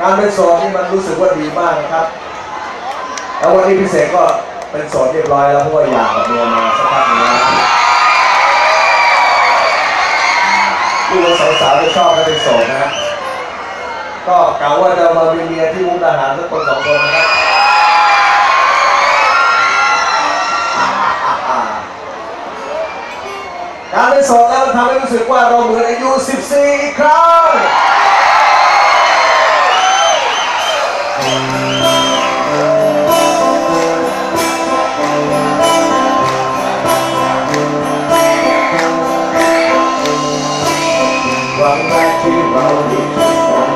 การเป็นสอนนี่มันรู้สึกว่าดีมากนะครับ แล้ววันนี้พิเศษก็เป็นสอนเรียบร้อยแล้วเพราะว่าอยากแบบเมียมาสักพักนึงนแล้วลูกสาวๆจะชอบการเป็นสอนะฮะก็กล่าวว่าจะมาเป็นเมียที่มุกดาหารสักคนสองคนนะครับ การไปสอนแล้วมันทำให้รู้สึกว่าเราเหมือนอายุ 14 อีกครั้งความรักที่เราดี